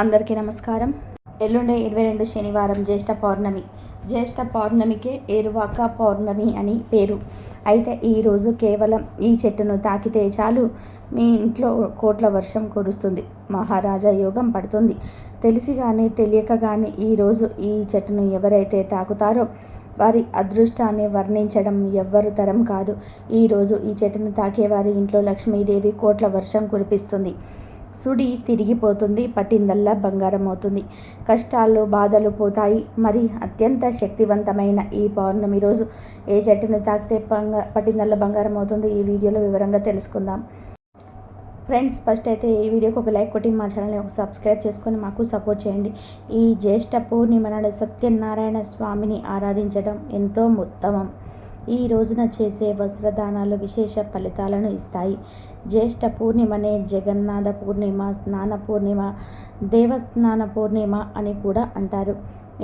అందరికీ నమస్కారం. ఎల్లుండి ఇరవై రెండు శనివారం జ్యేష్ఠ పౌర్ణమి. జ్యేష్ఠ పౌర్ణమికే ఏరువాక పౌర్ణమి అని పేరు. అయితే ఈరోజు కేవలం ఈ చెట్టును తాకితే చాలు మీ ఇంట్లో కోట్ల వర్షం కురుస్తుంది. మహారాజా యోగం పడుతుంది. తెలిసి కానీ తెలియక కానీ ఈరోజు ఈ చెట్టును ఎవరైతే తాకుతారో వారి అదృష్టాన్ని వర్ణించడం ఎవ్వరు తరం కాదు. ఈరోజు ఈ చెట్టును తాకే వారి ఇంట్లో లక్ష్మీదేవి కోట్ల వర్షం కురిపిస్తుంది. సుడి తిరిగిపోతుంది పట్టిందల్లా బంగారం అవుతుంది కష్టాలు బాధలు పోతాయి. మరి అత్యంత శక్తివంతమైన ఈ పౌర్ణమి రోజు ఏ చెట్టును తాకితే బంగా పట్టిందల్లా బంగారం అవుతుంది ఈ వీడియోలో వివరంగా తెలుసుకుందాం. ఫ్రెండ్స్ ఫస్ట్ అయితే ఈ వీడియోకి ఒక లైక్ కొట్టి మా ఛానల్ని ఒక సబ్స్క్రైబ్ చేసుకొని మాకు సపోర్ట్ చేయండి. ఈ జ్యేష్ఠ పూర్ణిమనాడు సత్యనారాయణ స్వామిని ఆరాధించడం ఎంతో ఉత్తమం. ఈ రోజున చేసే వస్త్రదానాలు విశేష ఫలితాలను ఇస్తాయి. జ్యేష్ఠ పూర్ణిమనే జగన్నాథ పూర్ణిమ స్నాన పూర్ణిమ దేవస్నాన పూర్ణిమ అని కూడా అంటారు.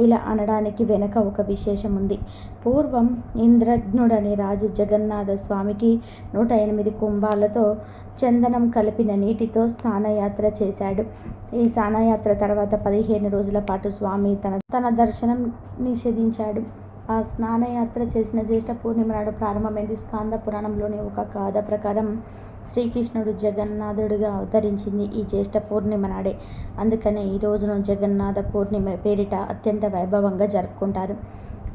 ఇలా అనడానికి వెనక ఒక విశేషం ఉంది. పూర్వం ఇంద్రజ్ఞుడని రాజు జగన్నాథ స్వామికి నూట ఎనిమిది కుంభాలతో చందనం కలిపిన నీటితో స్నానయాత్ర చేశాడు. ఈ స్నానయాత్ర తర్వాత పదిహేను రోజుల పాటు స్వామి తన తన దర్శనం నిషేధించాడు. స్నానయాత్ర చేసిన జ్యేష్ఠ పూర్ణిమ నాడు ప్రారంభమైంది. స్కాంద పురాణంలోని ఒక గాథ ప్రకారం శ్రీకృష్ణుడు జగన్నాథుడిగా అవతరించింది ఈ జ్యేష్ఠ పూర్ణిమ నాడే. అందుకనే ఈ రోజును జగన్నాథ పూర్ణిమ పేరిట అత్యంత వైభవంగా జరుపుకుంటారు.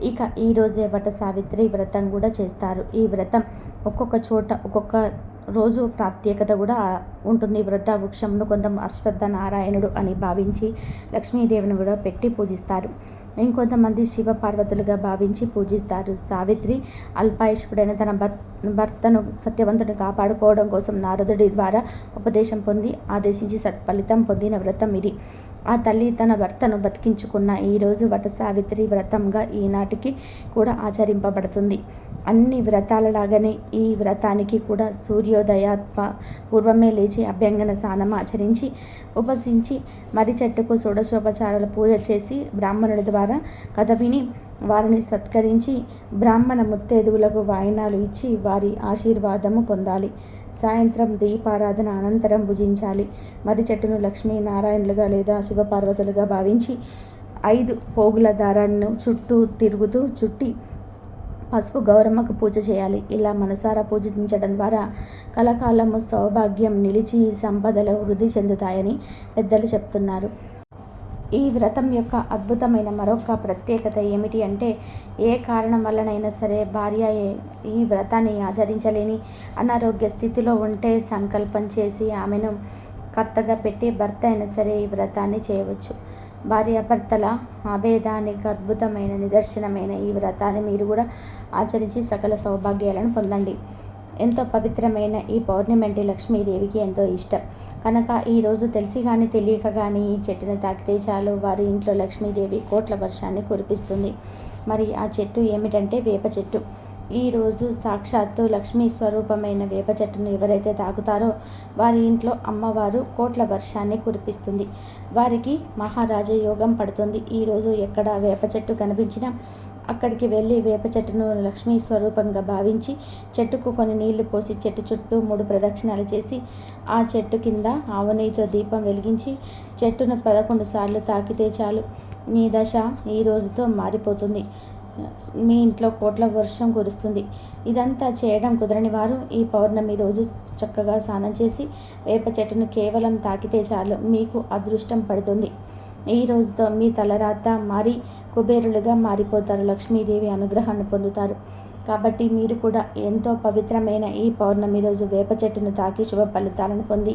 ఇక ఈరోజే వట సావిత్రి వ్రతం కూడా చేస్తారు. ఈ వ్రతం ఒక్కొక్క చోట ఒక్కొక్క రోజు ప్రత్యేకత కూడా ఉంటుంది. వృద్ధ వృక్షంను కొంత అశ్వత్థ నారాయణుడు అని భావించి లక్ష్మీదేవిని కూడా పెట్టి పూజిస్తారు. ఇంకొంతమంది శివ పార్వతులుగా భావించి పూజిస్తారు. సావిత్రి అల్పాయుషుడైన తన భర్తను సత్యవంతుని కాపాడుకోవడం కోసం నారదుడి ద్వారా ఉపదేశం పొంది ఆదేశించి సత్ఫలితం పొందిన వ్రతం ఇది. ఆ తల్లి తన భర్తను బతికించుకున్న ఈరోజు వట సావిత్రి వ్రతంగా ఈనాటికి కూడా ఆచరింపబడుతుంది. అన్ని వ్రతాలలాగానే ఈ వ్రతానికి కూడా సూర్యోదయాత్మ పూర్వమే లేచి అభ్యంగన స్నానం ఆచరించి ఉపసించి మరి చెట్టుకు షోడశోపచారాల పూజ చేసి బ్రాహ్మణుడి ద్వారా కథ విని వారిని సత్కరించి బ్రాహ్మణ ముత్తేదువులకు వాయినాలు ఇచ్చి వారి ఆశీర్వాదము పొందాలి. సాయంత్రం దీపారాధన అనంతరం భుజించాలి. మరి చెట్టును లక్ష్మీనారాయణులుగా లేదా శివపార్వతులుగా భావించి ఐదు పోగుల దారాన్ని చుట్టూ తిరుగుతూ చుట్టి పసుపు గౌరమ్మకు పూజ చేయాలి. ఇలా మనసారా పూజించడం ద్వారా కలకాలము సౌభాగ్యం నిలిచి సంపదలు వృద్ధి చెందుతాయని పెద్దలు చెప్తున్నారు. ఈ వ్రతం యొక్క అద్భుతమైన మరొక ప్రత్యేకత ఏమిటి అంటే ఏ కారణం వల్లనైనా సరే భార్య ఈ వ్రతాన్ని ఆచరించలేని అనారోగ్య స్థితిలో ఉంటే సంకల్పం చేసి ఆమెను కర్తగా పెట్టి భర్త అయినా సరే ఈ వ్రతాన్ని చేయవచ్చు. భార్యాభర్తల అభేదానికి అద్భుతమైన నిదర్శనమైన ఈ వ్రతాన్ని మీరు కూడా ఆచరించి సకల సౌభాగ్యాలను పొందండి. ఎంతో పవిత్రమైన ఈ పౌర్ణమి అంటే లక్ష్మీదేవికి ఎంతో ఇష్టం. కనుక ఈరోజు తెలిసి కానీ తెలియక కానీ ఈ చెట్టును తాకితే చాలు. వారి ఇంట్లో లక్ష్మీదేవి కోట్ల వర్షాన్ని కురిపిస్తుంది. మరి ఆ చెట్టు ఏమిటంటే వేప చెట్టు. ఈరోజు సాక్షాత్తు లక్ష్మీ స్వరూపమైన వేప చెట్టును ఎవరైతే తాకుతారో వారి ఇంట్లో అమ్మవారు కోట్ల వర్షాన్ని కురిపిస్తుంది. వారికి మహారాజ యోగం పడుతుంది. ఈరోజు ఎక్కడ వేప చెట్టు కనిపించినా అక్కడికి వెళ్ళి వేప చెట్టును లక్ష్మీ స్వరూపంగా భావించి చెట్టుకు కొన్ని నీళ్ళు పోసి చెట్టు చుట్టూ మూడు ప్రదక్షిణాలు చేసి ఆ చెట్టు కింద ఆవునీతో దీపం వెలిగించి చెట్టును పదకొండు సార్లు తాకితే చాలు. నీ దశ ఈ రోజుతో మారిపోతుంది. మీ ఇంట్లో కోట్ల వర్షం కురుస్తుంది. ఇదంతా చేయడం కుదరని వారు ఈ పౌర్ణమి రోజు చక్కగా స్నానం చేసి వేప చెట్టును కేవలం తాకితే చాలు. మీకు అదృష్టం పడుతుంది. ఈ రోజుతో మీ తలరాత మారి కుబేరులుగా మారిపోతారు. లక్ష్మీదేవి అనుగ్రహాన్ని పొందుతారు. కాబట్టి మీరు కూడా ఎంతో పవిత్రమైన ఈ పౌర్ణమి రోజు వేప చెట్టును తాకి శుభ ఫలితాలను పొంది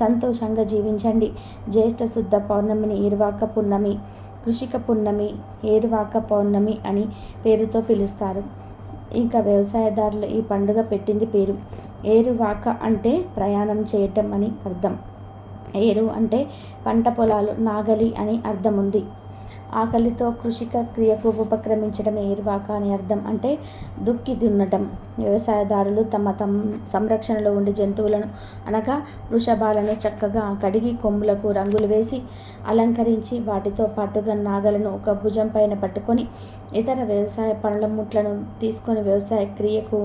సంతోషంగా జీవించండి. జ్యేష్ఠ శుద్ధ పౌర్ణమిని ఇరువాక పున్నమి. కృషిక పున్నమి ఏరువాక పౌర్ణమి అని పేరుతో పిలుస్తారు. ఇంకా వ్యవసాయదారులు ఈ పండుగ పెట్టింది పేరు. ఏరువాక అంటే ప్రయాణం చేయటం అని అర్థం. ఏరు అంటే పంట పొలాలు నాగలి అని అర్థం ఉంది ఆకలితో కృషిక క్రియకు ఉపక్రమించడం ఏర్వాక అని అర్థం అంటే దుక్కి దున్నటం వ్యవసాయదారులు తమ తమ సంరక్షణలో ఉండే జంతువులను అనగా వృషభాలను చక్కగా కడిగి కొమ్ములకు రంగులు వేసి అలంకరించి వాటితో పాటుగా నాగలను ఒక భుజం పైన పట్టుకొని ఇతర వ్యవసాయ పనుల ముట్లను తీసుకొని వ్యవసాయ క్రియకు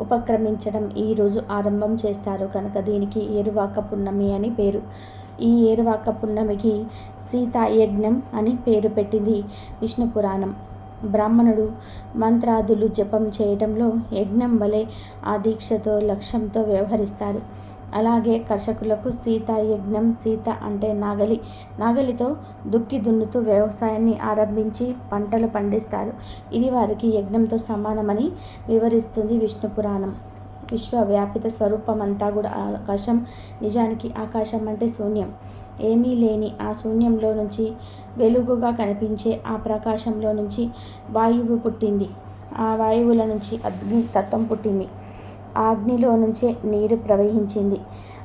ఉపక్రమించడం ఈరోజు ఆరంభం చేస్తారు. కనుక దీనికి ఏరువాక పున్నమి అని పేరు. ఈ ఏరువాక పున్నమికి సీతాయజ్ఞం అని పేరు పెట్టింది విష్ణు పురాణం. బ్రాహ్మణుడు మంత్రాదులు జపం చేయటంలో యజ్ఞం వలె ఆ దీక్షతో లక్ష్యంతో వ్యవహరిస్తారు అలాగే కర్షకులకు సీత యజ్ఞం సీత అంటే నాగలి నాగలితో దుక్కి దున్నుతూ వ్యవసాయాన్ని ఆరంభించి పంటలు పండిస్తారు. ఇది వారికి యజ్ఞంతో సమానమని వివరిస్తుంది విష్ణు పురాణం. విశ్వవ్యాపిత స్వరూపం అంతా కూడా ఆకాశం నిజానికి ఆకాశం అంటే శూన్యం. ఏమీ లేని ఆ శూన్యంలో నుంచి వెలుగుగా కనిపించే ఆ ప్రకాశంలో నుంచి వాయువు పుట్టింది. ఆ వాయువుల నుంచి అగ్ని తత్వం పుట్టింది. ఆ అగ్నిలో నుంచే నీరు ప్రవహించింది.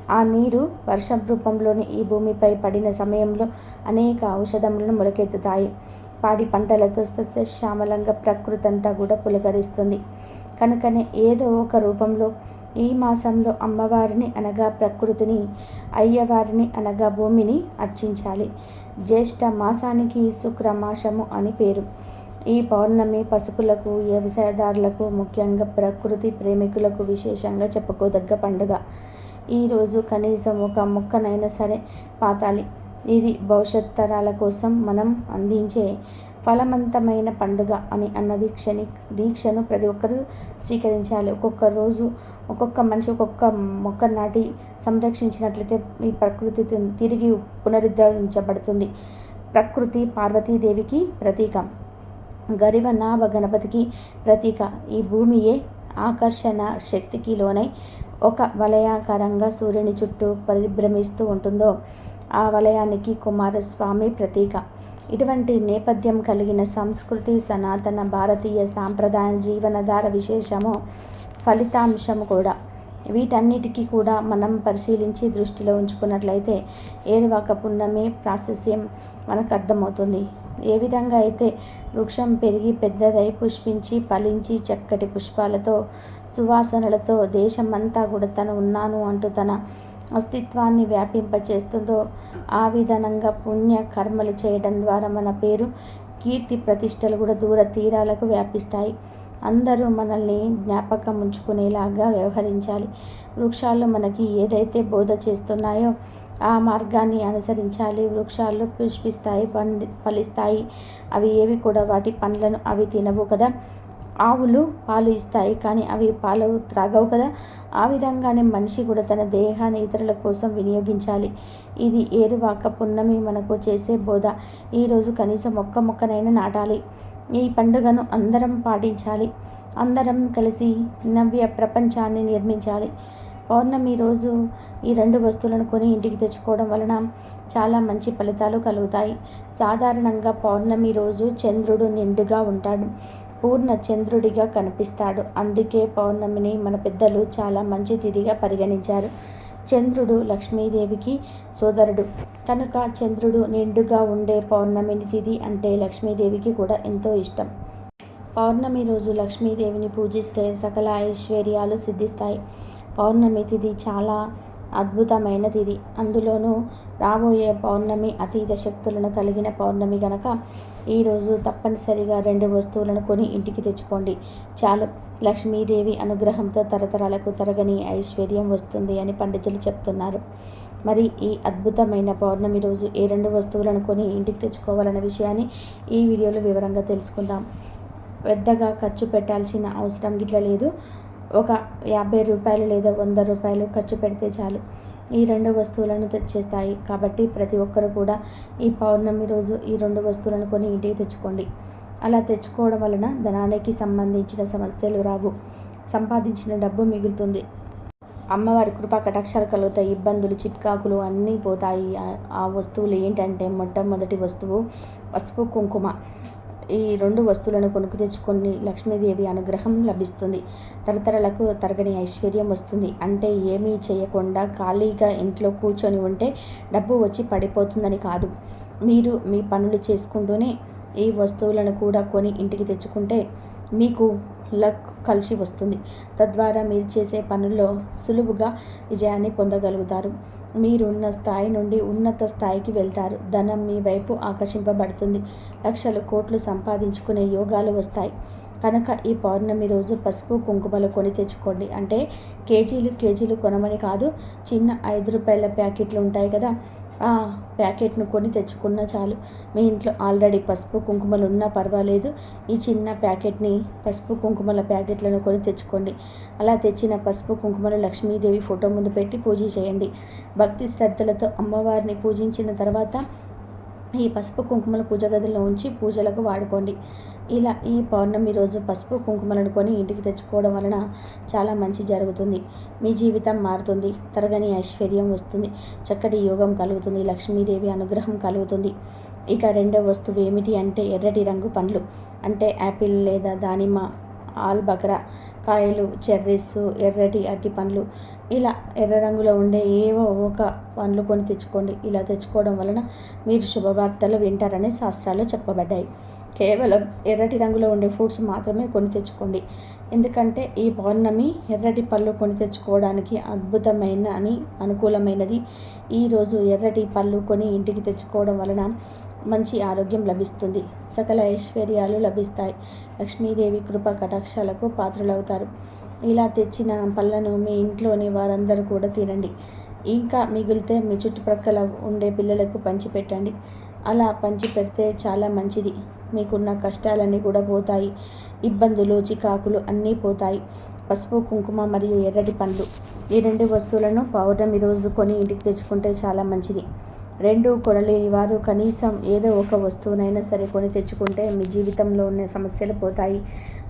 ఆ నీరు వర్షం రూపంలోని ఈ భూమిపై పడిన సమయంలో అనేక ఔషధములను మొలకెత్తుతాయి. పాడి పంటలతో సస్యశ్యామలంగా ప్రకృతి అంతా కూడా పులకరిస్తుంది. కనుకనే ఏదో ఒక రూపంలో ఈ మాసంలో అమ్మవారిని అనగా ప్రకృతిని అయ్యవారిని అనగా భూమిని అర్చించాలి. జ్యేష్ఠ మాసానికి శుక్రమాసము అని పేరు. ఈ పౌర్ణమి పసుపులకు వ్యవసాయదారులకు ముఖ్యంగా ప్రకృతి ప్రేమికులకు విశేషంగా చెప్పుకోదగ్గ పండుగ. ఈరోజు కనీసం ఒక మొక్కనైనా సరే పాతాలి. ఇది భవిష్యత్ తరాల కోసం మనం అందించే ఫలవంతమైన పండుగ అని అన్న దీక్షని దీక్షను ప్రతి ఒక్కరూ స్వీకరించాలి. ఒక్కొక్క రోజు ఒక్కొక్క మనిషి ఒక్కొక్క మొక్క నాటి సంరక్షించినట్లయితే ఈ ప్రకృతి తిరిగి పునరుద్ధరించబడుతుంది. ప్రకృతి పార్వతీదేవికి ప్రతీక. గరివ నాభ గణపతికి ప్రతీక. ఈ భూమియే ఆకర్షణ శక్తికి లోనై ఒక వలయాకారంగా సూర్యుని చుట్టూ పరిభ్రమిస్తూ ఉంటుందో ఆ వలయానికి కుమారస్వామి ప్రతీక. ఇటువంటి నేపథ్యం కలిగిన సంస్కృతి సనాతన భారతీయ సాంప్రదాయ జీవనధార విశేషము ఫలితాంశము కూడా. వీటన్నిటికీ కూడా మనం పరిశీలించి దృష్టిలో ఉంచుకున్నట్లయితే ఏరువాక పుణ్యమే ప్రాశస్యం మనకు అర్థమవుతుంది. ఏ విధంగా అయితే వృక్షం పెరిగి పెద్దదై పుష్పించి ఫలించి చక్కటి పుష్పాలతో సువాసనలతో దేశమంతా కూడా తను ఉన్నాను అంటూ తన అస్తిత్వాన్ని వ్యాపింపచేస్తుందో ఆ విధానంగా పుణ్య కర్మలు చేయడం ద్వారా మన పేరు కీర్తి ప్రతిష్టలు కూడా దూర తీరాలకు వ్యాపిస్తాయి. అందరూ మనల్ని జ్ఞాపకం ఉంచుకునేలాగా వ్యవహరించాలి. వృక్షాలు మనకి ఏదైతే బోధ చేస్తున్నాయో ఆ మార్గాన్ని అనుసరించాలి. వృక్షాలు పుష్పిస్తాయి పండి ఫలిస్తాయి. అవి ఏవి కూడా వాటి పండ్లను అవి తినవు కదా. ఆవులు పాలు ఇస్తాయి కానీ అవి పాలు త్రాగవు కదా. ఆ విధంగానే మనిషి కూడా తన దేహాన్ని ఇతరుల కోసం వినియోగించాలి. ఇది ఏరువాక పున్నమి మనకు చేసే బోధ. ఈరోజు కనీసం ఒక్క మొక్కనైనా నాటాలి. ఈ పండుగను అందరం పాటించాలి. అందరం కలిసి నవ్య ప్రపంచాన్ని నిర్మించాలి. పౌర్ణమి రోజు ఈ రెండు వస్తువులను కొని ఇంటికి తెచ్చుకోవడం వలన చాలా మంచి ఫలితాలు కలుగుతాయి. సాధారణంగా పౌర్ణమి రోజు చంద్రుడు నిండుగా ఉంటాడు. పూర్ణ చంద్రుడిగా కనిపిస్తాడు. అందుకే పౌర్ణమిని మన పెద్దలు చాలా మంచి తిథిగా పరిగణించారు. చంద్రుడు లక్ష్మీదేవికి సోదరుడు. కనుక చంద్రుడు నిండుగా ఉండే పౌర్ణమిని తిథి అంటే లక్ష్మీదేవికి కూడా ఎంతో ఇష్టం. పౌర్ణమి రోజు లక్ష్మీదేవిని పూజిస్తే సకల ఐశ్వర్యాలు సిద్ధిస్తాయి. పౌర్ణమి తిథి చాలా అద్భుతమైన తిథి అందులోనూ రాబోయే పౌర్ణమి అతీత శక్తులను కలిగిన పౌర్ణమి గనక ఈరోజు తప్పనిసరిగా రెండు వస్తువులను కొని ఇంటికి తెచ్చుకోండి. చాలు. లక్ష్మీదేవి అనుగ్రహంతో తరతరాలకు తరగని ఐశ్వర్యం వస్తుంది అని పండితులు చెప్తున్నారు. మరి ఈ అద్భుతమైన పౌర్ణమి రోజు ఏ రెండు వస్తువులను కొని ఇంటికి తెచ్చుకోవాలన్న విషయాన్ని ఈ వీడియోలో వివరంగా తెలుసుకుందాం. పెద్దగా ఖర్చు పెట్టాల్సిన అవసరం గిట్ల లేదు. ఒక యాభై రూపాయలు లేదా వంద రూపాయలు ఖర్చు పెడితే చాలు. ఈ రెండు వస్తువులను తెచ్చేస్తాయి. కాబట్టి ప్రతి ఒక్కరు కూడా ఈ పౌర్ణమి రోజు ఈ రెండు వస్తువులను కొని ఇంటికి తెచ్చుకోండి. అలా తెచ్చుకోవడం వలన ధనానికి సంబంధించిన సమస్యలు రావు. సంపాదించిన డబ్బు మిగులుతుంది. అమ్మవారి కృపా కటాక్షాలు కలుగుతాయి. ఇబ్బందులు చిట్కాకులు అన్నీ పోతాయి. ఆ వస్తువులు ఏంటంటే మొట్టమొదటి వస్తువు పసుపు కుంకుమ. ఈ రెండు వస్తువులను కొనుక్కు తెచ్చుకొని లక్ష్మీదేవి అనుగ్రహం లభిస్తుంది. తరతరలకు తరగని ఐశ్వర్యం వస్తుంది. అంటే ఏమీ చేయకుండా ఖాళీగా ఇంట్లో కూర్చొని ఉంటే డబ్బు వచ్చి పడిపోతుందని కాదు. మీరు మీ పనులు చేసుకుంటూనే ఈ వస్తువులను కూడా కొని ఇంటికి తెచ్చుకుంటే మీకు లక్ కలిసి వస్తుంది. తద్వారా మీరు చేసే పనుల్లో సులువుగా విజయాన్ని పొందగలుగుతారు. మీరున్న స్థాయి నుండి ఉన్నత స్థాయికి వెళ్తారు. ధనం మీ వైపు ఆకర్షింపబడుతుంది. లక్షలు కోట్లు సంపాదించుకునే యోగాలు వస్తాయి. కనుక ఈ పౌర్ణమి రోజు పసుపు కుంకుమలు కొని తెచ్చుకోండి. అంటే కేజీలు కేజీలు కొనమని కాదు చిన్న ఐదు రూపాయల ప్యాకెట్లు ఉంటాయి కదా. ఆ ప్యాకెట్ను కొని తెచ్చుకున్న చాలు. మీ ఇంట్లో ఆల్రెడీ పసుపు కుంకుమలు ఉన్నా పర్వాలేదు. ఈ చిన్న ప్యాకెట్ని పసుపు కుంకుమల ప్యాకెట్లను కొని తెచ్చుకోండి. అలా తెచ్చిన పసుపు కుంకుమలు లక్ష్మీదేవి ఫోటో ముందు పెట్టి పూజ చేయండి. భక్తి శ్రద్ధలతో అమ్మవారిని పూజించిన తర్వాత ఈ పసుపు కుంకుమల పూజ గదిలో ఉంచి పూజలకు వాడుకోండి. ఇలా ఈ పౌర్ణమి రోజు పసుపు కుంకుమలను కొని ఇంటికి తెచ్చుకోవడం వలన చాలా మంచి జరుగుతుంది. మీ జీవితం మారుతుంది. తరగని ఐశ్వర్యం వస్తుంది. చక్కటి యోగం కలుగుతుంది. లక్ష్మీదేవి అనుగ్రహం కలుగుతుంది. ఇక రెండవ వస్తువు ఏమిటి అంటే ఎర్రటి రంగు పండ్లు. అంటే యాపిల్ లేదా దానిమ్మ ఆల్బక్రా కాయలు చెర్రీస్ ఎర్రటి అరటి పండ్లు. ఇలా ఎర్ర రంగులో ఉండే ఏవో ఒక పండ్లు కొని తెచ్చుకోండి. ఇలా తెచ్చుకోవడం వలన మీరు శుభవార్తలు వింటారని శాస్త్రాలు చెప్పబడ్డాయి. కేవలం ఎర్రటి రంగులో ఉండే ఫ్రూట్స్ మాత్రమే కొని తెచ్చుకోండి. ఎందుకంటే ఈ పౌర్ణమి ఎర్రటి పళ్ళు కొని తెచ్చుకోవడానికి అద్భుతమైన అని అనుకూలమైనది. ఈరోజు ఎర్రటి పళ్ళు కొని ఇంటికి తెచ్చుకోవడం వలన మంచి ఆరోగ్యం లభిస్తుంది. సకల ఐశ్వర్యాలు లభిస్తాయి. లక్ష్మీదేవి కృప కటాక్షాలకు పాత్రలవుతారు. ఇలా తెచ్చిన పళ్ళను మీ ఇంట్లోని వారందరూ కూడా తినండి. ఇంకా మిగిలితే మీ చుట్టుప్రక్కల ఉండే పిల్లలకు పంచిపెట్టండి. అలా పంచి పెడితే చాలా మంచిది. మీకున్న కష్టాలన్నీ కూడా పోతాయి. ఇబ్బందులు చికాకులు అన్నీ పోతాయి. పసుపు కుంకుమ మరియు ఎర్రటి పండ్లు. ఈ రెండు వస్తువులను పౌర్ణమి రోజు కొని ఇంటికి తెచ్చుకుంటే చాలా మంచిది. రెండు కొనలేని వారు కనీసం ఏదో ఒక వస్తువునైనా సరే కొని తెచ్చుకుంటే మీ జీవితంలో ఉన్న సమస్యలు పోతాయి.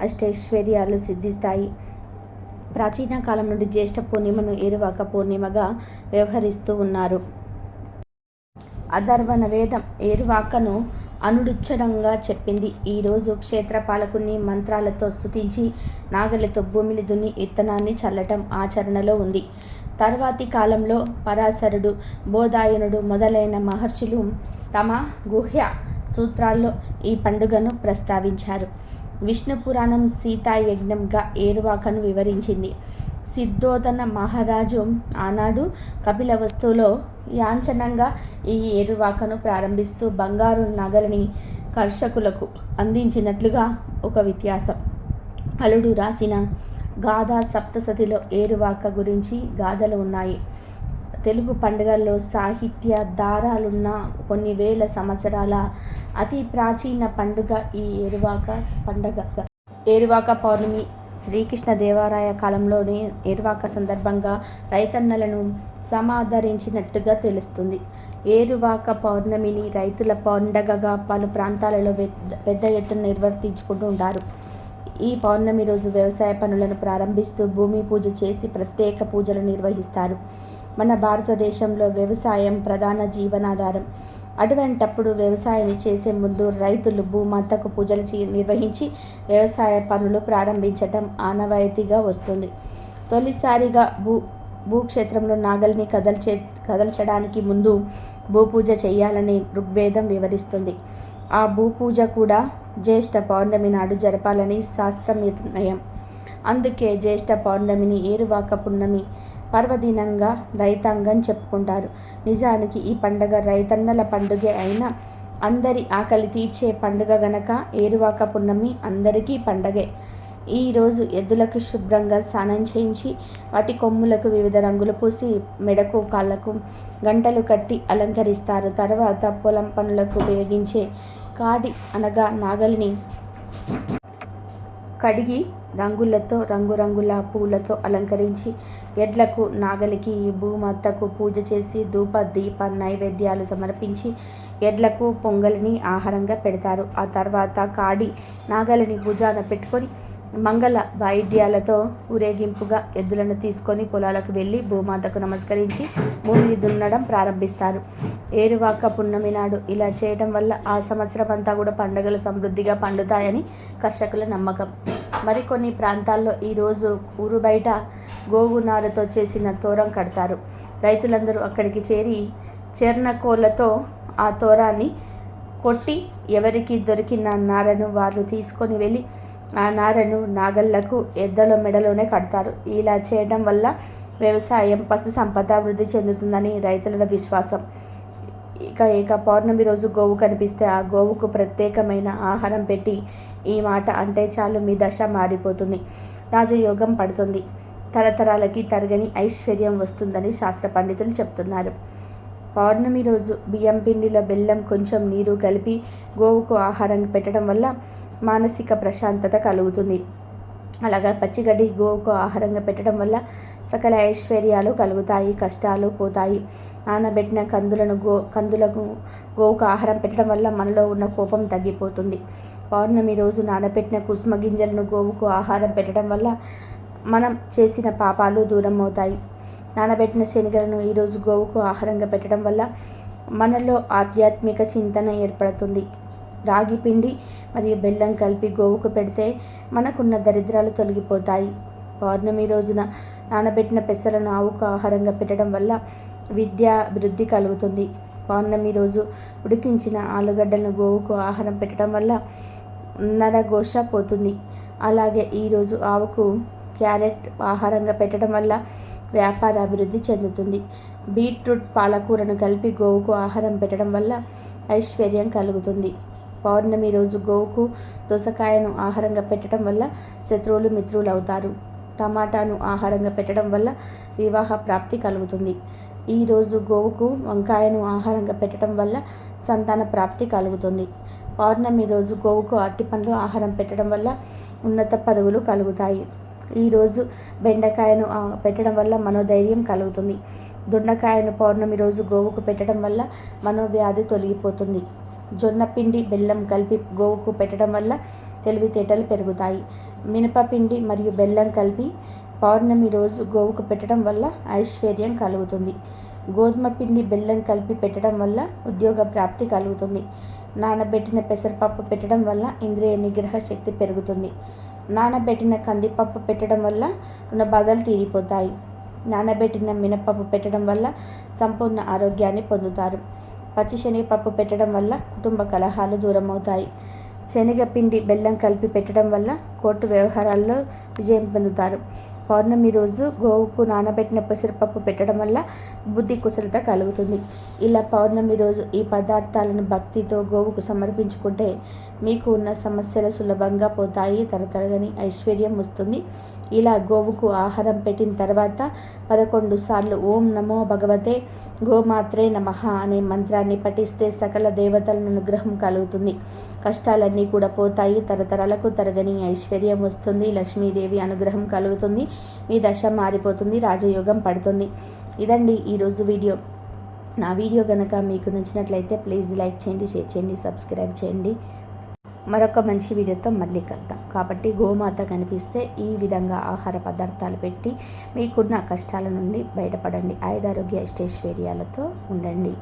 అష్టైశ్వర్యాలు సిద్ధిస్తాయి. ప్రాచీన కాలం నుండి జ్యేష్ఠ పూర్ణిమను ఏరువాక పూర్ణిమగా వ్యవహరిస్తూ ఉన్నారు. అధర్వణ వేదం ఏరువాకను అనుడుచ్చడంగా చెప్పింది. ఈరోజు క్షేత్రపాలకుని మంత్రాలతో స్తుతించి నాగలతో భూమిని దున్ని ఇత్తనాన్ని చల్లటం ఆచరణలో ఉంది. తర్వాతి కాలంలో పరాశరుడు బోధాయనుడు మొదలైన మహర్షులు తమ గుహ్య సూత్రాల్లో ఈ పండుగను ప్రస్తావించారు. విష్ణు పురాణం సీతాయజ్ఞంగా ఏరువాకను వివరించింది. సిద్ధోదన మహారాజు ఆనాడు కపిల వస్తువులో యాంచనంగా ఈ ఏరువాకను ప్రారంభిస్తూ బంగారు నగలని కర్షకులకు అందించినట్లుగా ఒక వ్యత్యాసం. అలుడు రాసిన గాథా సప్తసతిలో ఏరువాక గురించి గాథలు ఉన్నాయి. తెలుగు పండుగల్లో సాహిత్య దారాలున్న కొన్ని వేల సంవత్సరాల అతి ప్రాచీన పండుగ ఈ ఏరువాక పండుగ. ఏరువాక పౌర్ణమి శ్రీకృష్ణ దేవాలయ కాలంలోని ఏరువాక సందర్భంగా రైతన్నలను సమాదరించినట్టుగా తెలుస్తుంది. ఏరువాక పౌర్ణమిని రైతుల పండగగా పలు ప్రాంతాలలో పెద్ద ఎత్తున నిర్వర్తించుకుంటూ ఉంటారు. ఈ పౌర్ణమి రోజు వ్యవసాయ పనులను ప్రారంభిస్తూ భూమి పూజ చేసి ప్రత్యేక పూజలు నిర్వహిస్తారు. మన భారతదేశంలో వ్యవసాయం ప్రధాన జీవనాధారం. అటువంటప్పుడు వ్యవసాయాన్ని చేసే ముందు రైతులు భూమాతకు పూజలు నిర్వహించి వ్యవసాయ పనులు ప్రారంభించటం ఆనవాయితీగా వస్తుంది. తొలిసారిగా భూ భూక్షేత్రంలో నాగల్ని కదల్చే కదల్చడానికి ముందు భూపూజ చేయాలని ఋగ్వేదం వివరిస్తుంది. ఆ భూపూజ కూడా జ్యేష్ఠ పౌర్ణమి నాడు జరపాలని శాస్త్ర నిర్ణయం అందుకే జ్యేష్ఠ పౌర్ణమిని ఏరువాక పున్నమి పర్వదినంగా రైతాంగం చెప్పుకుంటారు. నిజానికి ఈ పండుగ రైతన్నల పండుగే అయినా అందరి ఆకలి తీర్చే పండుగ గనక ఏరువాక పున్నమి అందరికీ పండగే. ఈరోజు ఎద్దులకు శుభ్రంగా స్నానం చేయించి వాటి కొమ్ములకు వివిధ రంగులు పూసి మెడకు కాళ్ళకు గంటలు కట్టి అలంకరిస్తారు. తర్వాత పొలం పనులకు ఉపయోగించే కాడి అనగా నాగలిని కడిగి రంగులతో రంగురంగుల పూలతో అలంకరించి ఎడ్లకు నాగలికి భూమత్తకు పూజ చేసి ధూప దీప నైవేద్యాలు సమర్పించి ఎడ్లకు పొంగలిని ఆహారంగా పెడతారు. ఆ తర్వాత కాడి నాగలిని భుజాన పెట్టుకొని మంగళ వాయిద్యాలతో ఊరేగింపుగా ఎద్దులను తీసుకొని పొలాలకు వెళ్ళి భూమాతకు నమస్కరించి భూమిని దున్నడం ప్రారంభిస్తారు. ఏరువాక పున్నమి నాడు ఇలా చేయడం వల్ల ఆ సంవత్సరం అంతా కూడా పండుగలు సమృద్ధిగా పండుతాయని కర్షకుల నమ్మకం. మరికొన్ని ప్రాంతాల్లో ఈరోజు ఊరు బయట గోగునారతో చేసిన తోరం కడతారు. రైతులందరూ అక్కడికి చేరి చెర్నకోళ్ళతో ఆ తోరాన్ని కొట్టి ఎవరికి దొరికిన నారను వారు తీసుకొని వెళ్ళి ఆ నారను నాగళ్ళకు ఎద్దల మెడలోనే కడతారు. ఇలా చేయడం వల్ల వ్యవసాయం పశు సంపద వృద్ధి చెందుతుందని రైతుల విశ్వాసం. ఇక ఇక పౌర్ణమి రోజు గోవు కనిపిస్తే ఆ గోవుకు ప్రత్యేకమైన ఆహారం పెట్టి ఈ మాట అంటే చాలు మీ దశ మారిపోతుంది. రాజయోగం పడుతుంది. తరతరాలకి తరగని ఐశ్వర్యం వస్తుందని శాస్త్ర పండితులు చెప్తున్నారు. పౌర్ణమి రోజు బియ్యం పిండిలో బెల్లం కొంచెం నీరు కలిపి గోవుకు ఆహారం పెట్టడం వల్ల మానసిక ప్రశాంతత కలుగుతుంది. అలాగా పచ్చిగడ్డి గోవుకు ఆహారంగా పెట్టడం వల్ల సకల ఐశ్వర్యాలు కలుగుతాయి కష్టాలు పోతాయి. నానబెట్టిన కందులను గో కందులకు గోవుకు ఆహారం పెట్టడం వల్ల మనలో ఉన్న కోపం తగ్గిపోతుంది. పౌర్ణమి రోజు నానబెట్టిన కుసుమ గింజలను గోవుకు ఆహారం పెట్టడం వల్ల మనం చేసిన పాపాలు దూరం అవుతాయి. నానబెట్టిన శనగలను ఈరోజు గోవుకు ఆహారంగా పెట్టడం వల్ల మనలో ఆధ్యాత్మిక చింతన ఏర్పడుతుంది. రాగి పిండి మరియు బెల్లం కలిపి గోవుకు పెడితే మనకున్న దరిద్రాలు తొలగిపోతాయి. పౌర్ణమి రోజున నానబెట్టిన పెసలను ఆవుకు ఆహారంగా పెట్టడం వల్ల విద్యా అభివృద్ధి కలుగుతుంది. పౌర్ణమి రోజు ఉడికించిన ఆలుగడ్డలను గోవుకు ఆహారం పెట్టడం వల్ల నరఘోష పోతుంది. అలాగే ఈరోజు ఆవుకు క్యారెట్ ఆహారంగా పెట్టడం వల్ల వ్యాపార అభివృద్ధి చెందుతుంది. బీట్రూట్ పాలకూరను కలిపి గోవుకు ఆహారం పెట్టడం వల్ల ఐశ్వర్యం కలుగుతుంది. పౌర్ణమి రోజు గోవుకు దోసకాయను ఆహారంగా పెట్టడం వల్ల శత్రువులు మిత్రులు అవుతారు టమాటాను ఆహారంగా పెట్టడం వల్ల వివాహ ప్రాప్తి కలుగుతుంది. ఈరోజు గోవుకు వంకాయను ఆహారంగా పెట్టడం వల్ల సంతాన ప్రాప్తి కలుగుతుంది. పౌర్ణమి రోజు గోవుకు అరటిపండ్లు ఆహారం పెట్టడం వల్ల ఉన్నత పదవులు కలుగుతాయి. ఈరోజు బెండకాయను పెట్టడం వల్ల మనోధైర్యం కలుగుతుంది. దొండకాయను పౌర్ణమి రోజు గోవుకు పెట్టడం వల్ల మనోవ్యాధి తొలగిపోతుంది. జొన్న పిండి బెల్లం కలిపి గోవుకు పెట్టడం వల్ల తెలివితేటలు పెరుగుతాయి. మినపపిండి మరియు బెల్లం కలిపి పౌర్ణమి రోజు గోవుకు పెట్టడం వల్ల ఐశ్వర్యం కలుగుతుంది. గోధుమ పిండి బెల్లం కలిపి పెట్టడం వల్ల ఉద్యోగ ప్రాప్తి కలుగుతుంది. నానబెట్టిన పెసరపప్పు పెట్టడం వల్ల ఇంద్రియ నిగ్రహ శక్తి పెరుగుతుంది. నానబెట్టిన కందిపప్పు పెట్టడం వల్ల రుణ బాధలు తీరిపోతాయి. నానబెట్టిన మినపప్పు పెట్టడం వల్ల సంపూర్ణ ఆరోగ్యాన్ని పొందుతారు. పచ్చి శనగపప్పు పెట్టడం వల్ల కుటుంబ కలహాలు దూరం అవుతాయి శనగపిండి బెల్లం కలిపి పెట్టడం వల్ల కోర్టు వ్యవహారాల్లో విజయం పొందుతారు. పౌర్ణమి రోజు గోవుకు నానబెట్టిన పెసరపప్పు పెట్టడం వల్ల బుద్ధి కుశలత కలుగుతుంది. ఇలా పౌర్ణమి రోజు ఈ పదార్థాలను భక్తితో గోవుకు సమర్పించుకుంటే మీకు ఉన్న సమస్యలు సులభంగా పోతాయి. తరతరగని ఐశ్వర్యం వస్తుంది. ఇలా గోవుకు ఆహారం పెట్టిన తర్వాత పదకొండు సార్లు ఓం నమో భగవతే గోమాత్రే నమ అనే మంత్రాన్ని పఠిస్తే సకల దేవతల అనుగ్రహం కలుగుతుంది. కష్టాలన్నీ కూడా పోతాయి తరతరాలకు తరగని ఐశ్వర్యం వస్తుంది లక్ష్మీదేవి అనుగ్రహం కలుగుతుంది మీ దశ మారిపోతుంది రాజయోగం పడుతుంది. ఇదండి ఈరోజు వీడియో. నా వీడియో కనుక మీకు నచ్చినట్లయితే ప్లీజ్ లైక్ చేయండి షేర్ చేయండి సబ్స్క్రైబ్ చేయండి. మరొక మంచి వీడియోతో మళ్ళీ కలుద్దాం. కాబట్టి గోమాత కనిపిస్తే ఈ విధంగా ఆహార పదార్థాలు పెట్టి మీకున్న కష్టాల నుండి బయటపడండి. ఆయుధారోగ్య ఐష్టైశ్వర్యాలతో ఉండండి.